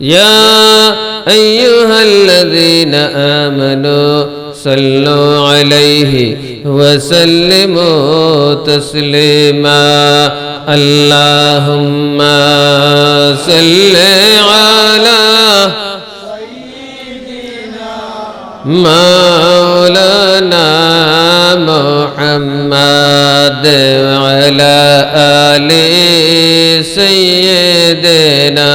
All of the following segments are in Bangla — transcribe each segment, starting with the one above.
يا أيها الذين آمنوا صلوا عليه وسلموا تسليما. اللهم صل على مولانا محمد وعلى آل سيدنا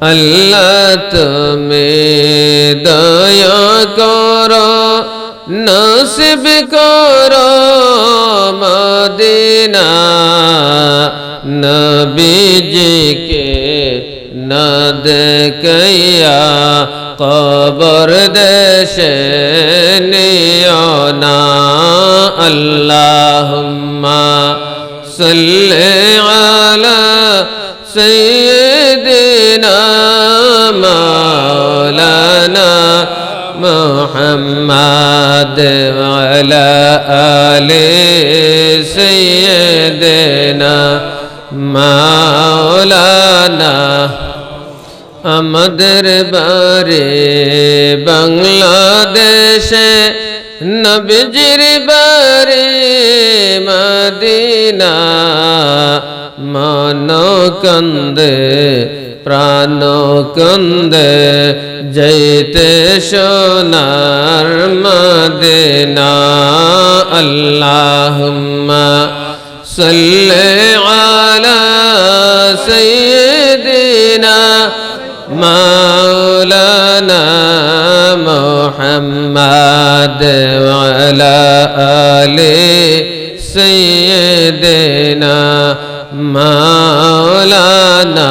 আল্লাহ তুমি দয়া করো, নসিব করো মদিনা। নবীজিকে না দেখাইয়া কবর দেশে নিও না। আল্লাহুম্মা সাল্লি আলা সাইয়্যিদিনা مولانا محمد وعلى آل سيدنا مولانا আমাদের বারে বাংলাদেশে নবজির বারে মদিনা মন কন্দে প্রাণ কন্দে যাইতে সোনার মদিনা আল্লাহুম্মা সাল্লি আলা সাইয়্যিদিনা মাওলানা মুহাম্মদ ওয়া আলা আলি সাইয়্যিদিনা মাওলানা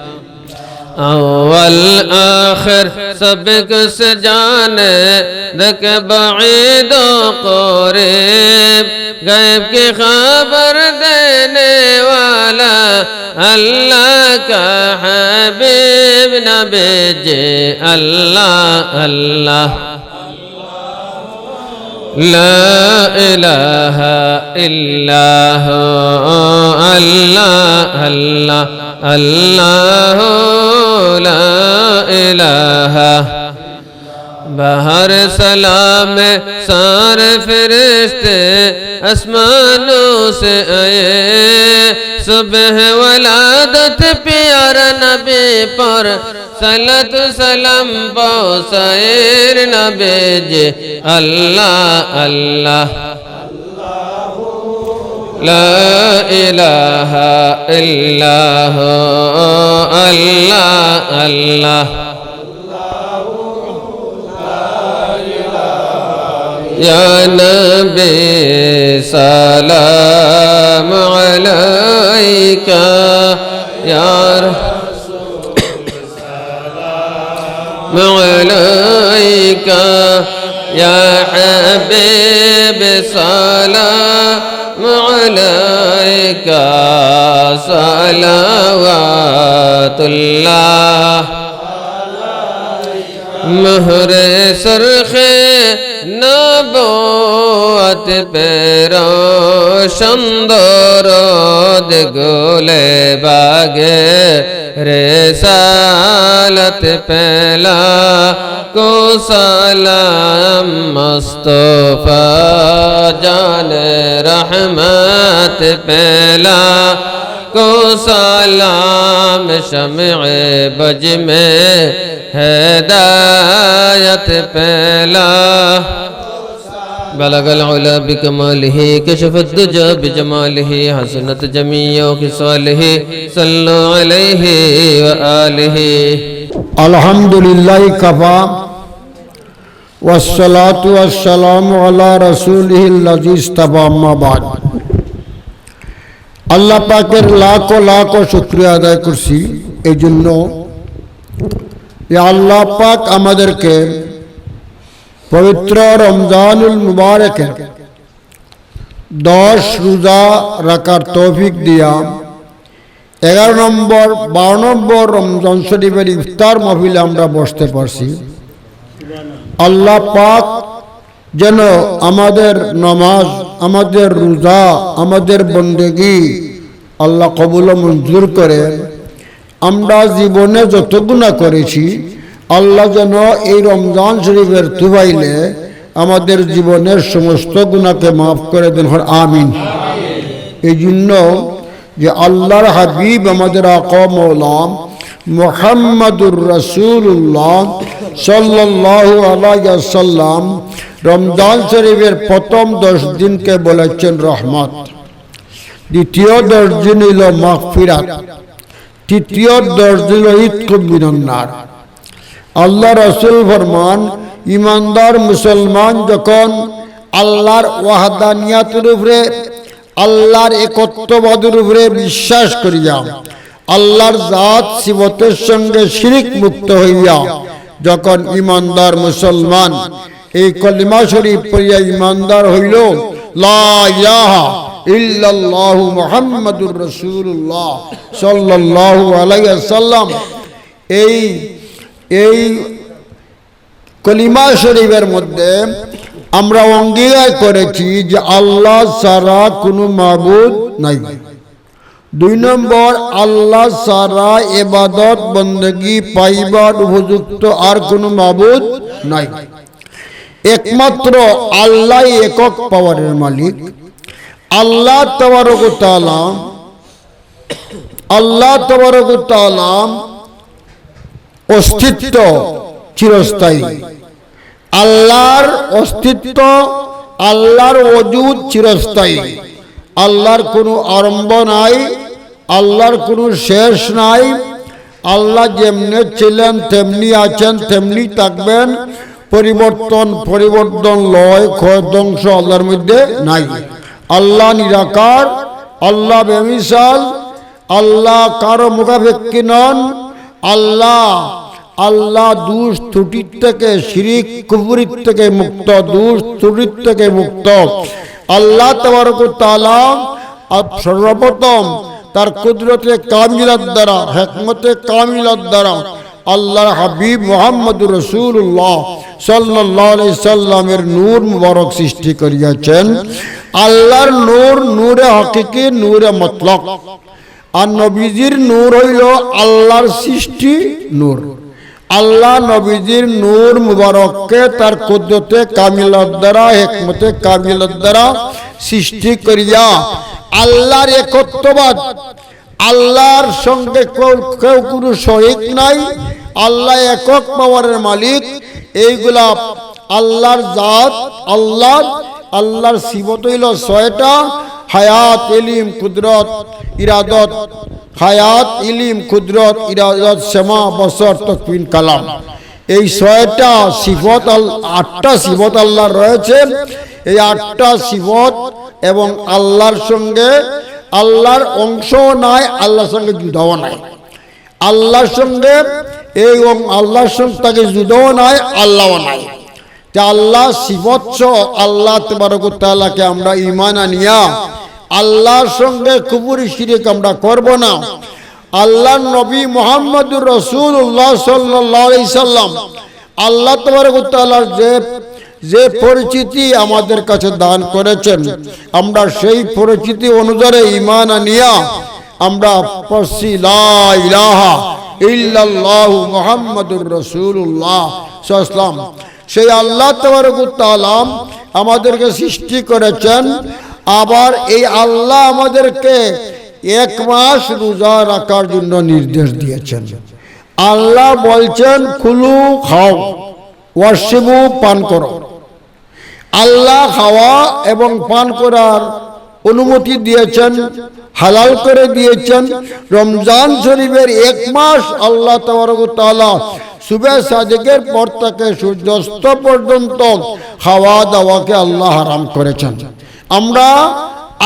اول آخر سب کس جانے دک بعید و قریب غیب کی خبر دینے والا اللہ کا حبیب نہ بیجے اللہ اللہ لا الہ الا ہو اللہ اللہ अल्लाह ला बाहर सलाम सारे फरिश्ते आसमानों से आए। सुबह वलादत प्यारा नबी पर सलत सलम बोसैर नबे जे। अल्लाह अल्लाह। لا إله إلا هو. الله الله. يا نبي سلام عليك. يا رسول عليك. يا حبيب سلام عليك صلوات الله مہر سرخ نبوت پیرو সুন্দর দেখলে বাগে রেসালত পেলা কুসালাম মস্তফা জান রহমত পেলা কুসালাম শমع بج میں ہدایت پہلا بلغ العلا بكماله كشف الدجى بجماله حسنت جميع خصاله صلوا عليه وآله আলহামদুলিল্লাহ কাফা والصلاة والسلام على رسوله الذي استبى أما بعد আল্লাহ পাকের লাখো লাখো শুক্রিয়া আদায় করছি এই জন্য যে আল্লাহ পাক আমাদেরকে পবিত্র রমজানুল মুবারকে দশ রোজা রাখার তৌফিক দিয়া এগারো নম্বর, বারো নম্বর রমজান শরীফের ইফতার মহফিলে আমরা বসতে পারছি। আল্লাহ পাক যেন আমাদের নমাজ, আমাদের রোজা, আমাদের বন্দেগি আল্লাহ কবুল মঞ্জুর করে আমরা জীবনে যত গুণা করেছি আল্লাহ যেন এই রমজান শরীফের তুবাইলে আমাদের জীবনের সমস্ত গুণাকে মাফ করে দেন। হর আমিন। এই জন্য যে আল্লাহর হাবিব আমাদের আকমলাম মোহাম্মদুর রসুল্লাহ সাল্লাল্লাহু আলাইহি সাল্লাম রমজান শরীফের প্রথম দশ দিনকে বলেছেন রহমত। দ্বিতীয় দশ দিন হইল মাগফিরাত। তৃতীয় দশ দিন হইল মিনান্নার আল্লাহ রসুল ফরমান, ইমানদার মুসলমান যখন আল্লাহর ওয়াহাদানিয়াতের উপরে, আল্লাহর একত্ববাদের উপরে বিশ্বাস করিয়া, আল্লাহর জাত শিবতের সঙ্গে শিরিক মুক্ত হইয়া, যখন ইমানদার মুসলমান এই কলিমা শরীফ পড়িয়া ইমানদার হইল, লা ইলাহা ইল্লাল্লাহু মুহাম্মাদুর রাসূলুল্লাহ সাল্লাল্লাহু আলাইহি সাল্লাম এই এই কলিমা শরীফের মধ্যে আমরা অঙ্গীকার করেছি যে আল্লাহ সারা কোনো মাবুদ নাই। দুই নম্বর, আল্লাহ সারা এবাদত বন্দগি পাইবার উপযুক্ত আর কোনো মাবুদ নাই। একমাত্র আল্লাহ একক পাওয়ারের মালিক। আল্লাহ তবরক তালাম আল্লাহ তবরক তালাম অস্তিত্ব চিরস্থায়ী। আল্লাহর অস্তিত্ব, আল্লাহর অজুদ চিরস্থায়ী। আল্লাহর কোনো আরম্ভ নাই, আল্লাহর কোনো শেষ নাই। আল্লাহ যেমনি ছিলেন, তেমনি আছেন, তেমনি থাকবেন। পরিবর্তন পরিবর্তন, লয়, ক্ষয়, ধ্বংস আল্লাহর মধ্যে নাই। আল্লাহ নিরাকার, আল্লাহ বেমিসাল, আল্লাহ কারও মুখাপেক্ষী নন। আল্লাহ আল্লাহ দুষ ত্রুটির থেকে, শিরিক কুপুরির থেকে মুক্ত, দুষ ত্রুটির থেকে মুক্ত। আল্লাহ তালা সর্বপ্রথম তার কুদরতে কামিলার দ্বারা, হেকমতে কামিলার দ্বারা আল্লাহর হাবিব মোহাম্মদ রসুল্লাহ সাল্লাহ সাল্লামের নূর মুবারক সৃষ্টি করিয়াছেন। আল্লাহর নূর, নূরে হকিকি, নূরে মতলক। আর নবীজির নূর হইল আল্লাহর সৃষ্টি নূর। আল্লাহ নবীজির নূর মুবারককে তার কুদ্রতে কামিলার দ্বারা, হেকমতে কামিলার দ্বারা সৃষ্টি করিয়া আল্লাহর একত্ববাদ, আল্লাহর সঙ্গে কেউ কোনো শরিক নাই, আল্লাহ একক পাওয়ারের মালিক। এইগুলা আল্লাহর জাত, আল্লাহ, আল্লাহর শিবত হইল ছয়টা। হায়াত এলিম কুদরত, ইরাদত। হায়াত, ইলিম, কুদরত, ইরাদত, শ্যামা, বসর তকবিন কালাম। এই ছয়টা সিফত আটটা সিফত আল্লাহর রয়েছে। এই আটটা সিফত এবং আল্লাহর সঙ্গে আল্লাহর অংশ নাই, আল্লাহর সঙ্গে যুদাও নাই। আল্লাহর সঙ্গে এই আল্লাহর সঙ্গে তাকে যুদাও নাই, আল্লাহও নাই। যে আল্লাহ শিবৎস আল্লাহ তবরকতালাকে আমরা ইমান আনিয়া আল্লাহর সঙ্গে কুপুরি শিরিক আমরা করব না। আল্লাহ নবী মোহাম্মদুর রসুল্লাহ সাল্লাম আল্লাহ তবরকতালার যে যে পরিচিতি আমাদের কাছে দান করেছেন, আমরা সেই পরিচিতি অনুযায়ী ইমান আনিয়া আমরা মুহাম্মাদুর রাসূলুল্লাহ সাল্লাম। সেই আল্লাহ তালাম আমাদেরকে সৃষ্টি করেছেন আবার এই আল্লাহ আমাদেরকে এক মাস রোজা রাখার জন্য নির্দেশ দিয়েছেন। আল্লাহ বলছেন, খুলু, খাও ওয়ার্সিবু পান করো। আল্লাহ খাওয়া এবং পান করার অনুমতি দিয়েছেন, হালাল করে দিয়েছেন। রমজান শরীফের এক মাস আল্লাহ তালা সুবে সাদেকের পর থেকে সূর্যাস্ত পর্যন্ত খাওয়া দাওয়াকে আল্লাহ হারাম করেছেন। আমরা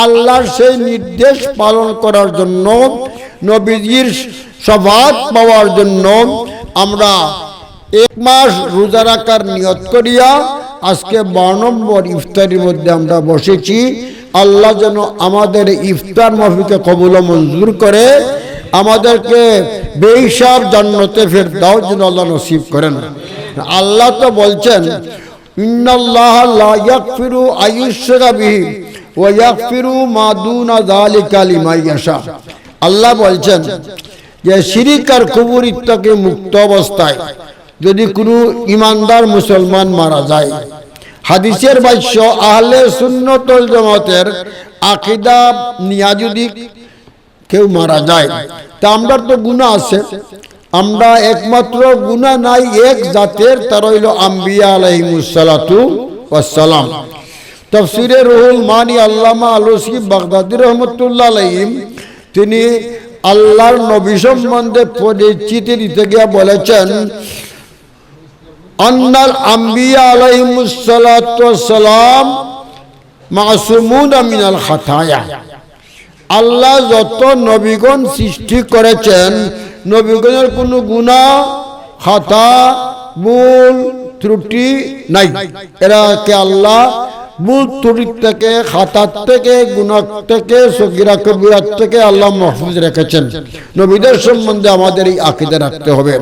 আল্লাহর সেই নির্দেশ পালন করার জন্য, নবীজির সভাত পাওয়ার জন্য আমরা এক মাস রোজা রাখার নিয়ত করিয়া আজকে বারো ইফতারির মধ্যে আমরা বসেছি। আল্লাহ যেন আমাদের ইফতার মাফিকে কবুল মঞ্জুর করে, আমাদেরকে বেহিসাব জান্নতে ফের দাও যেন আল্লাহ নসিব করেন। আল্লাহ তো বলছেন ইন্নাল্লাহ আল্লাহ বলছেন যে শিরিক আর কুবুর ইত্যাদি মুক্ত অবস্থায় যদি কোনো ইমানদার মুসলমান মারা যায়, হাদিসের বাক্য আহলে সুন্নতল জামাতের আকিদা নিয়া যদি কেউ মারা যায়, তা আমরা তো গুণা আছে। আমরা একমাত্র গুণা নাই, এক জাতের তার হইল আম্বিয়া আলাইহিমুসালাতু ওয়াসসালাম তফসিরে রুহুল মানি আল্লামা আলসি বাগদাদি রহমতুল্লাহ আলাইহিম, তিনি আল্লাহর নবী সম্বন্ধে পরিচিতি দিতে গিয়ে বলেছেন, আন্নাল আম্বিয়া আলাইহিমুসালাম মাসুমুন মিনাল খাতায়া। আল্লাহ যত নবীগণ সৃষ্টি করেছেন নবীগণের কোনো গুণা, খাতা, ভুল, ত্রুটি নাই। এরা কে আল্লাহ, ভুল ত্রুটি থেকে, খাতার থেকে, গুণার থেকে, সগিরা, কবিরার থেকে আল্লাহ মহফুজ রেখেছেন। নবীদের সম্বন্ধে আমাদের এই আকিদে রাখতে হবে।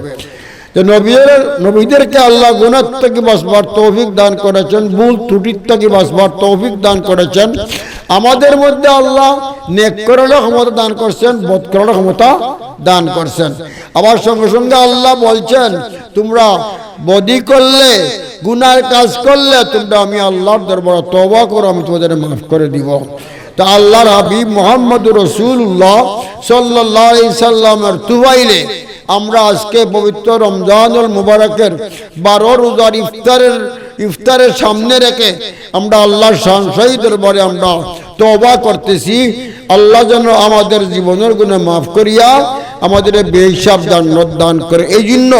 যে নবীদের, নবীদেরকে আল্লাহ গুণার থেকে বাসবার তৌফিক দান করেছেন, ভুল ত্রুটির থেকে বাসবার তৌফিক দান করেছেন। আমাদের মধ্যে আল্লাহ নেক ক্ষমতা দান করছেন বোধ করারও ক্ষমতা দান করছেন। আবার সঙ্গে সঙ্গে আল্লাহ বলছেন, তোমরা বদি করলে, গুনার কাজ করলে, তোমরা আমি আল্লাহর দরবার তবা করো, আমি তোমাদের মাফ করে দিব। তা আল্লাহর হাবিব মোহাম্মদ রসুল্লাহ সাল্লাহ সাল্লামের তুবাইলে আমরা আজকে পবিত্র রমজানুল মুবারকের বারো রোজার ইফতারের ইফতারের সামনে রেখে আমরা আল্লাহর সাংসাই দরবারে আমরা তবা করতেছি। আল্লাহ যেন আমাদের জীবনের গুণে মাফ করিয়া আমাদের বেহিসাব জান্নাত দান করে। এই জন্য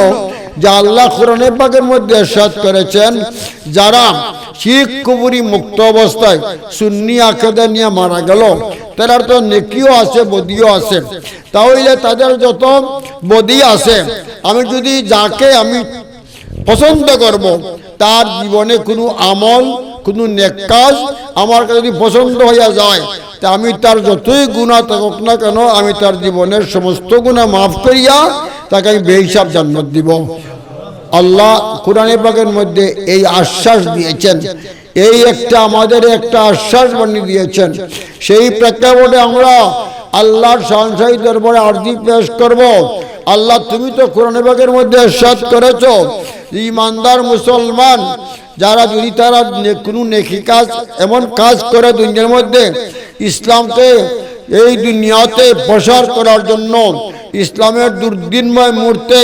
যে আল্লাহ কোরআনে পাকের মধ্যে এরশাদ করেছেন, যারা শিখ কুবুরি মুক্ত অবস্থায় সুন্নি আকেদা নিয়ে মারা গেল। তার তো নেকিও আছে, বদিও আছে। তাহলে তাদের যত বদি আছে, আমি যদি যাকে আমি পছন্দ করব, তার জীবনে কোনো আমল, কোনো নেক কাজ আমার যদি পছন্দ হইয়া যায়, তা আমি তার যতই গুণা থাকুক না কেন, আমি তার জীবনের সমস্ত গুণা মাফ করিয়া তাকে আমি বেহিসাব জান্নাত দিব। আল্লাহ কোরআনে পাকের মধ্যে এই আশ্বাস দিয়েছেন। এই একটা আমাদের একটা আশ্বাস বানিয়ে দিয়েছেন। সেই প্রেক্ষাপটে আমরা আল্লাহর সংসারী দরবারে আর্জি পেশ করব। আল্লাহ, তুমি তো কোরআনে পাকের মধ্যে আশ্বাস করেছ। ইমানদার মুসলমান, যারা যদি তারা কোনো নেকি কাজ, এমন কাজ করে দুনিয়ার মধ্যে, ইসলামকে, এই দুনিয়াতে প্রসার করার জন্য, ইসলামের দুর্দিনময় মুহূর্তে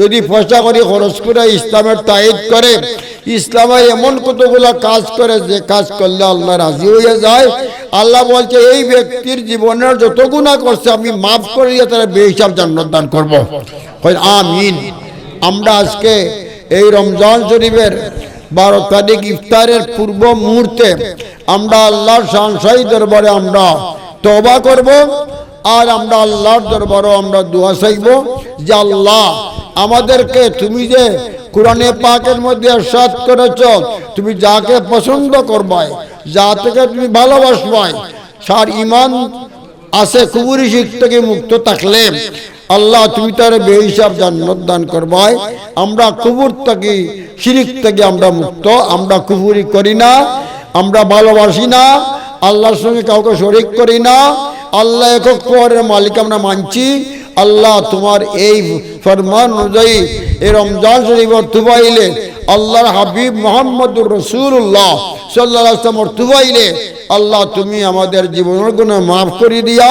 যদি পয়সা করে খরচ করে ইসলামের তাইদ করে ইসলামের এমন কতগুলো কাজ করে যে কাজ করলে আল্লাহ রাজি হয়ে যায়। আল্লাহ বলছে, এই ব্যক্তির জীবনের যত গুণা করছে, আমি মাফ করে তারা বেহিসাব জান্নাত করব। আমিন। আমরা আজকে এই রমজান শরীফের বারো তারিখ ইফতারের পূর্ব মুহূর্তে আমরা আল্লাহর সাংসাই দরবারে আমরা তবা করব, আর আমরা আল্লাহর দরবারও আমরা দোয়া চাইব যে আল্লাহ আমাদেরকে তুমি যে কোরআনে পাকের মধ্যে সাত করেছ, তুমি যাকে পছন্দ করবাই, যা থেকে তুমি ভালোবাসবাই সার ইমান আছে কুবুরি শিখ থেকে মুক্ত থাকলে আল্লাহ তুমি তার বেহিসাব জান্নাত দান করবাই। আমরা কুবুর থেকে, শিরিক থেকে আমরা মুক্ত, আমরা কুবুরি করি না, আমরা ভালোবাসি না, আল্লাহর সঙ্গে কাউকে শরিক করি না, আল্লাহ একক মালিক আমরা মানছি। আল্লাহ তোমার এই ফরমান অনুযায়ী এই রমজান শরীফ অর্থবাইলে আল্লাহর হাবিব মোহাম্মদুর রসুল্লাহ সাল্লাহ আসলাম অর্থবাইলে আল্লাহ তুমি আমাদের জীবনের গুণ মাফ করে দিয়া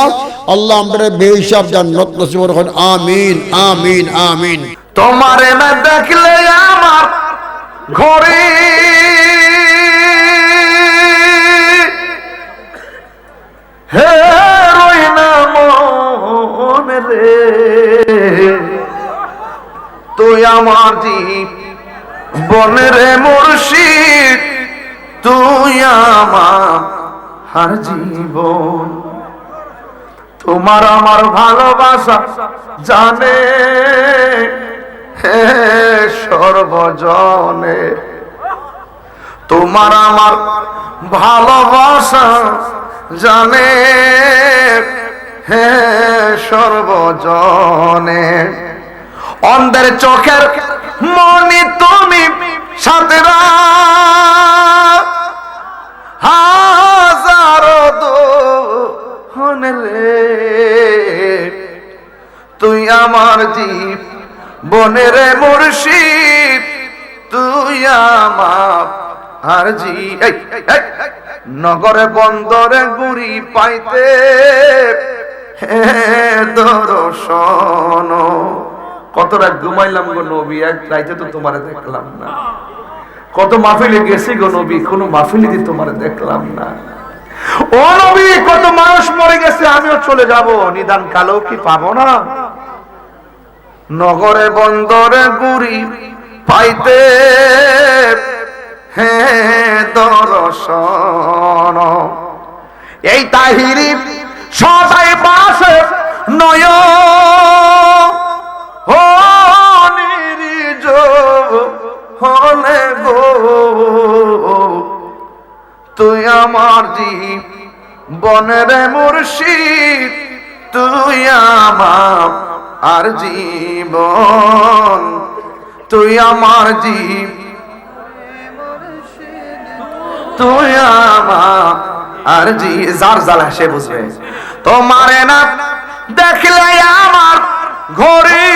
আল্লাহ আমাদের বেহিসাব জান্নাত নসিব রাখুন আমিন আমিন আমিন। তোমার না দেখলে আমার ঘরে হ্যাঁ রে। তুই আমার জীব বনের মুর্শিদ, তুই আমার জীবন। তোমার আমার ভালোবাসা জানে সর্বজনে। তোমার আমার ভালোবাসা জানে সর্বজনে, অন্ধের চোখের মনি তুমি তুই আমার জীব বনের মুর্শিদ, তুই আমার আর জি নগরে বন্দরে গুড়ি পাইতে দর্শন। ঘুমাইলাম গো নবী এক রাইতে তো তোমারে দেখলাম না। কত গেছি গো নবী, কোনো দিয়ে তোমারে দেখলাম না। ও নবী, কত মানুষ মরে গেছে, আমিও চলে যাব। নিদান কালো কি পাবো না? নগরে বন্দরে গুড়ি পাইতে হে দর্শন। এই তাহিরি সদাই পাশে নয়। ও নিরিজ হলে গো, তুই আমার জীব বনের মুর্শিদ, তুই আমার আর জীবন। তুই আমার জীব, তুই আমার আর জি যার জ্বালা সে বুঝবে। তোমারে না দেখলে আমার রে।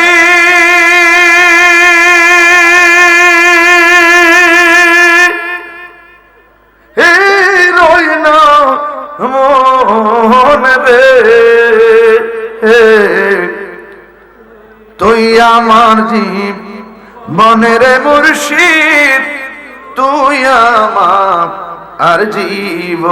তুই আমার জীব মনের মুর্শিদ তুই আমার আর জীব।